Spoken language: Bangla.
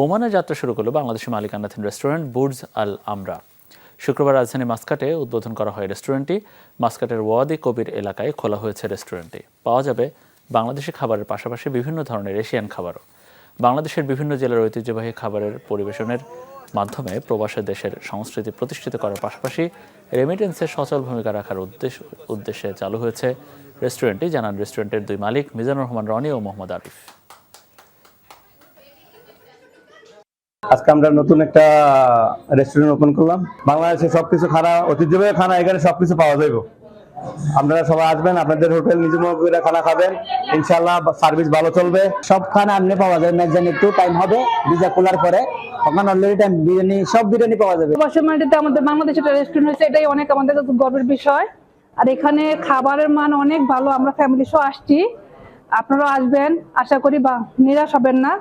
ওমানে যাত্রা শুরু করল বাংলাদেশের মালিকানাধীন রেস্টুরেন্ট বুর্জ আল আমরা। শুক্রবার রাজধানী মাস্কাটে উদ্বোধন করা হয় রেস্টুরেন্টটি। মাস্কাটের ওয়াদি কবির এলাকায় খোলা হয়েছে রেস্টুরেন্টটি। পাওয়া যাবে বাংলাদেশি খাবারের পাশাপাশি বিভিন্ন ধরনের এশিয়ান খাবারও। বাংলাদেশের বিভিন্ন জেলার ঐতিহ্যবাহী খাবারের পরিবেশনের মাধ্যমে প্রবাসী দেশের সংস্কৃতি প্রতিষ্ঠিত করার পাশাপাশি রেমিটেন্সের সচল ভূমিকা রাখার উদ্দেশ্য উদ্দেশ্যে চালু হয়েছে রেস্টুরেন্টটি। জানান রেস্টুরেন্টের দুই মালিক মিজানুর রহমান, রনি ও মোহাম্মদ আরিফ। আজকে আমরা নতুন একটা রেস্টুরেন্ট ওপেন করলাম। বাংলাদেশে সবকিছু খানা, ঐতিহ্যবাহী খানা, এখানে সবকিছু পাওয়া যাবে আপনারা সবাই আসবেন, আপনাদের হোটেল মতো করে খানা খাবেন। ইনশাল্লাহ সার্ভিস ভালো চলবে। সব খানা আপনি পাওয়া যাবে। ম্যাকজান একটু টাইম হবে ভিজা খোলার পরে। ওখানে অলরেডি টাইম বিরিয়ানি, সব বিরিয়ানি পাওয়া যাবে। বর্ষমানিতে আমাদের বাংলাদেশে একটা রেস্টুরেন্ট হয়েছে, এটাই অনেক আমাদের গর্বের বিষয়। আর এখানে খাবারের মান অনেক ভালো, আমরা ফ্যামিলি সহ আসছি। আপনারাও আসবেন, আশা করি বা নিরাশ হবেন না।